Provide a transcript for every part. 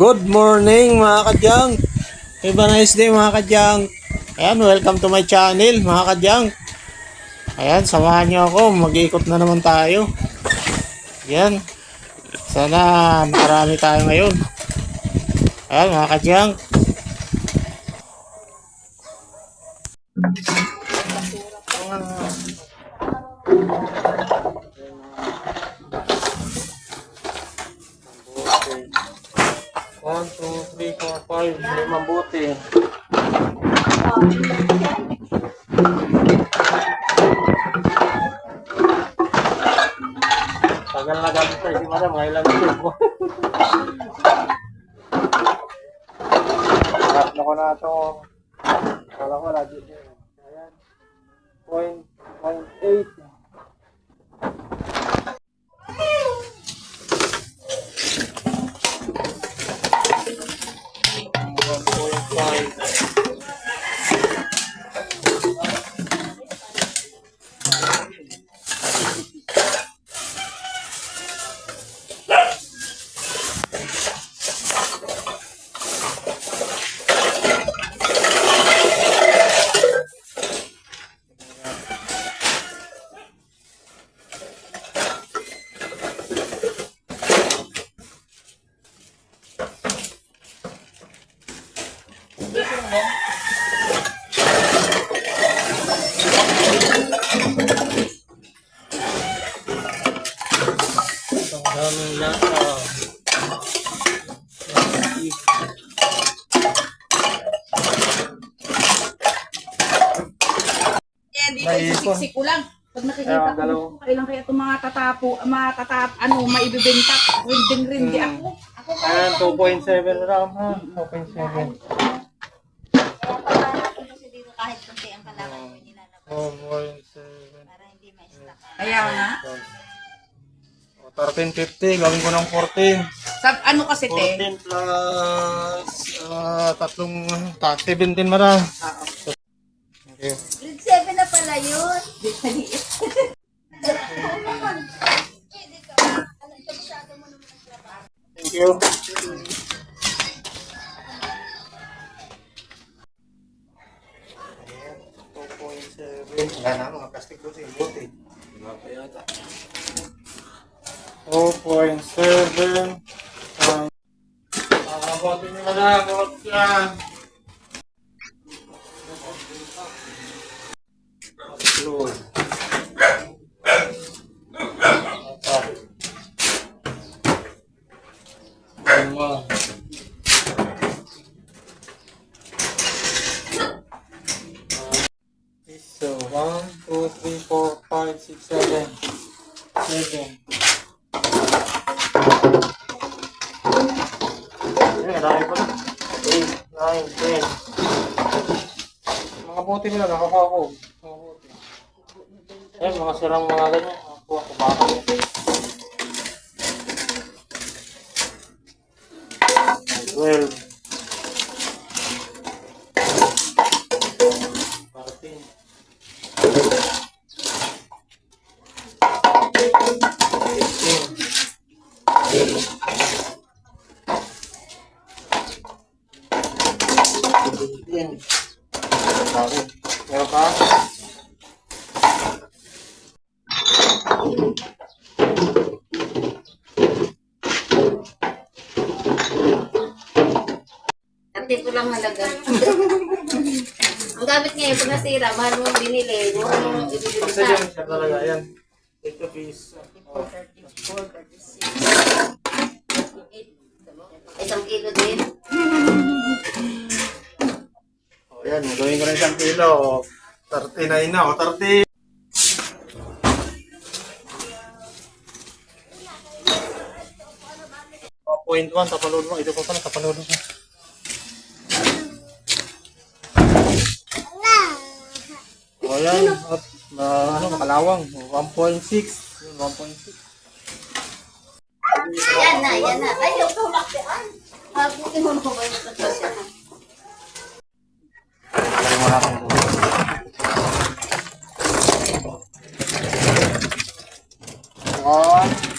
Good morning mga kadyang. Have a nice day mga kadyang. Ayan, welcome to my channel mga kadyang. Ayan, samahan niyo ako. Mag-iikot na naman tayo. Ayan. Sana marami tayo ngayon. Ayan mga kadyang. One, kayo hindi mabuti. Tagal na gamit tayo si Madam, ngayon lang ito mo. Harap na ko na ito. Wala ko, lagi din. Ayan. 0.18. isiksik ko lang. Pag nakikita Kaya, ko, kailan kaya itong mga tatapo, mga tatap, ano, maibibenta. Rinding rindi Hmm. ako. Ako Ayan, 2.7 ram ha. 2.7. Kaya pagkarating kasi dito kahit kunti ang kalaman mo nilalabas 4.7. para hindi ma-stack. Kaya nga. O, 13.50. Gawin ko ng 14. Sa, ano kasi te? 14 plus ah, tatlong ta 17 mara. Thank yun. Thank you. Wala na, mga plastic doon sa bote. Wala pa yata. 4.7 times Ah, bote nyo na lang, bote Lima. So, one, two, three, four, five, six, seven. Seven. Ayan, dami pa. Eight, nine, ten. Mga bote nila, nakakuha ko. Mga bote. Ayan, mga sirang mga ganyan. Nakakuha ko baka. Bakit? Meron ka? Ate ko lang halaga. Ang gamit ngayon, pag nasira, mahal mo binili. Huwag mo ibibili Kasi yan, siya talaga. Yan. Take a piece. Oh. Isang kilo din. Yan, gawin ko na isang kilo. 39 na, o 30. Oh, point one, tapalood mo. Ito pa pala, tapalood mo. O yan, at na, ano, makalawang. 1.6. Yun, 1.6. Yan na, yan na. Ay, yung tulak yan. Habutin mo mo ba yung One,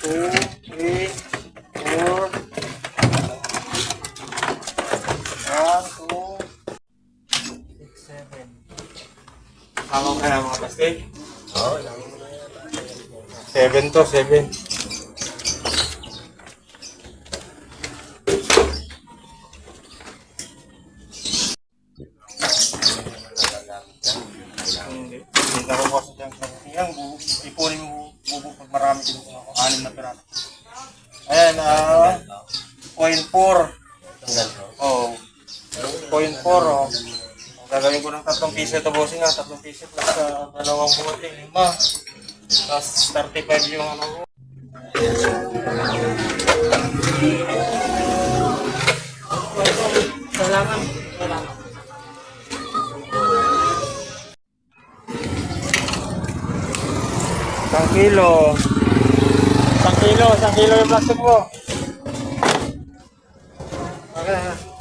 two, three, four. One, two, six, seven. Tama ka na oh, tama mo na. Seven to, seven. Gagawin ko ng tatlong piso ito, bossing nga. Tatlong piso plus sa dalawang buti, lima. Tapos 35 yung ano ko. Salamat. Salamat. Isang kilo. Isang kilo, isang kilo yung plastic mo. Okay na. Oh,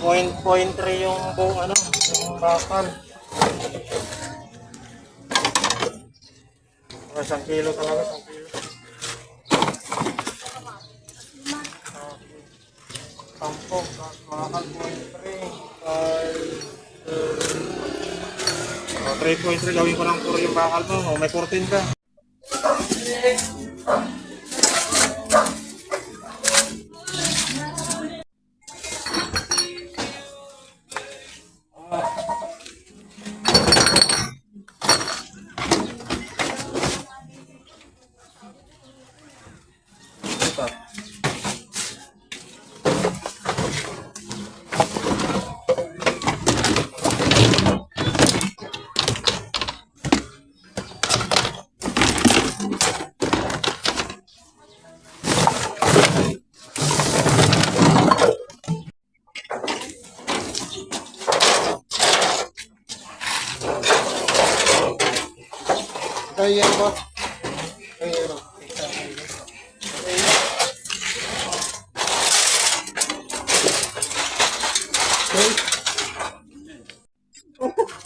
point, point three yung buong ano, yung bakal. Oh, isang kilo talaga, isang kilo. Sampo, bakal point three. Five, Oh, 3.3 gawin ko ng puro yung bakal mo. May 14 ka.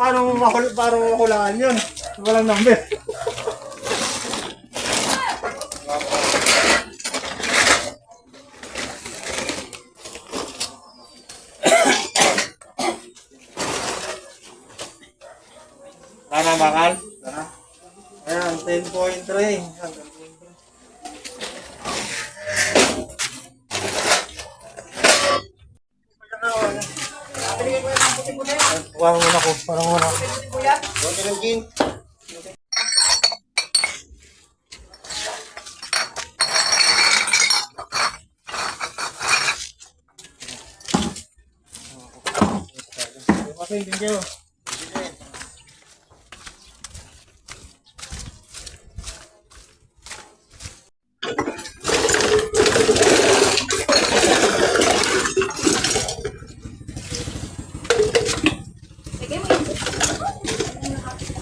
Paano mo mahul paano mo mahulaan yun? Walang number. Tama bakal? Tama. Ayan, 10.3. Hanggang 10.3. Mo na ko. Parang muna ko. Huwag ka ng gin. Okay, thank you.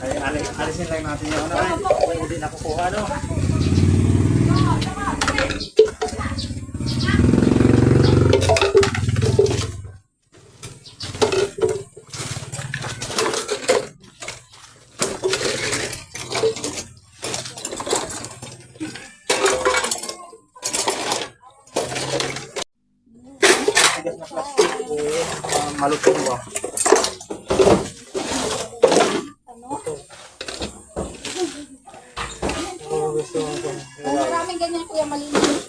Ay, ali- alisin lang natin yung ano. Ay, hindi nakukuha, no? Tigas na plastic. Eh, ah, malutong ba? Oh, gusto mo ko. Ang maraming ganyan kuya malinis.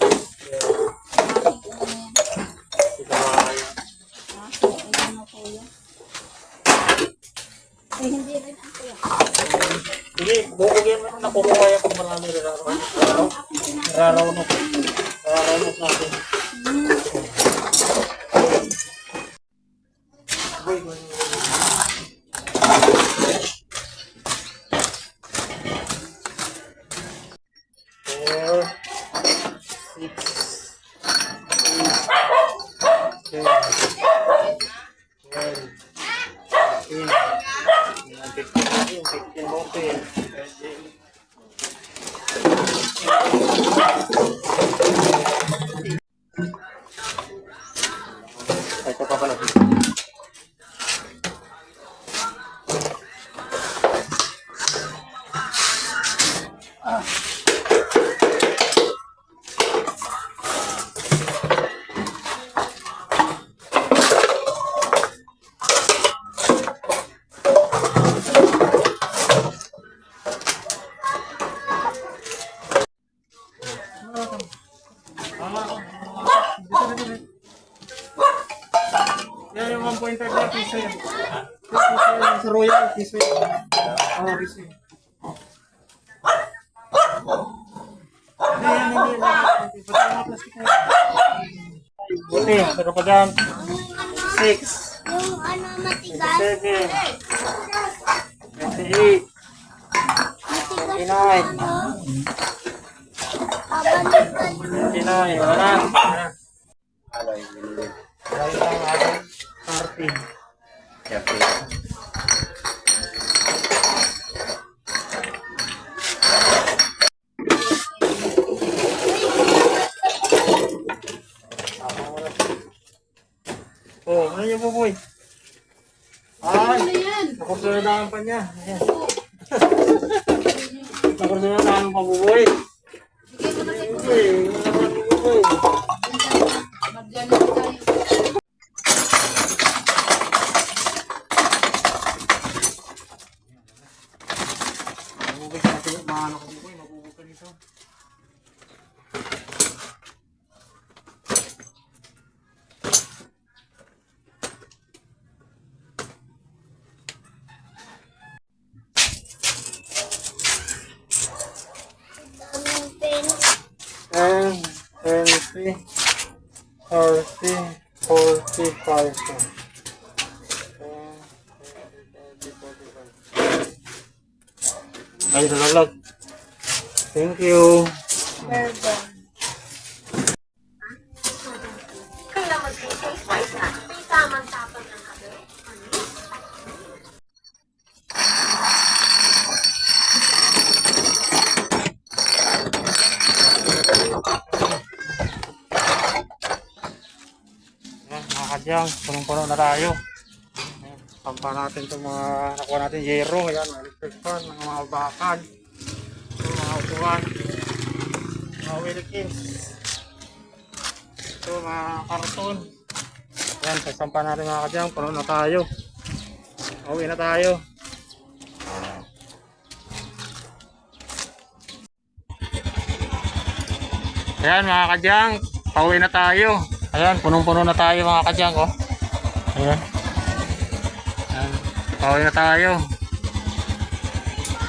Ito. Eh hindi rin kuya. Sige, bubugyan mo na nakukuha yan kung marami. Rararaw. Rararaw na. Rararaw na natin. 10, 12, 13, 15, 15 open, 13. Ito pa pala. Ah. Piso yan. Oo, piso yan. Hindi yan, hindi yung mga plastic na yan? Buti, pero pa dyan. Six. Yung ano matigas. Seven. Twenty-eight. Twenty-nine. Twenty-nine. Wala na. Wala na. Wala isang ano, thirty. Oh, ano yung buboy? Ay, nakursunadahan pa niya. Ayan. nakursunadahan pa buboy. Sige, wala naman buboy. Mabuboy ka natin, maano ka buboy, mabuboy ka dito. Daming pen. 10, 20, 30, 45. Ay, nalalag. Thank you. Ayan, mga kadyang, punong-puno na tayo. Pampa natin itong mga nakuha natin yero. Mga electric fan, mga mga bakal, mga upuan, mga wilkins. Ito, mga karton. Ayan, sasampa natin mga kadyang, puno na tayo. Uwi na tayo. Ayan mga kadyang, pauwi na tayo. Ayan, punong-puno na tayo mga kadyang oh. Ayan. Ayan, pauwi na tayo.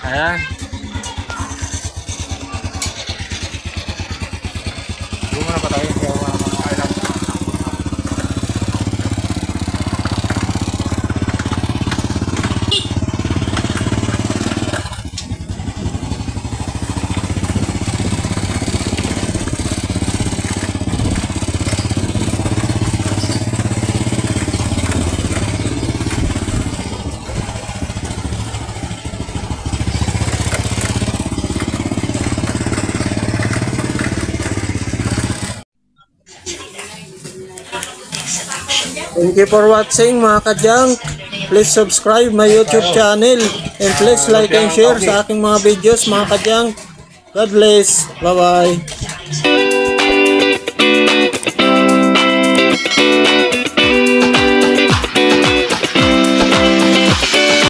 Ayan. Doon muna pa tayo kaya mga kailan. Thank you for watching mga kadyang. Please subscribe my YouTube channel and please like and share sa aking mga videos mga kadyang. God bless. Bye bye.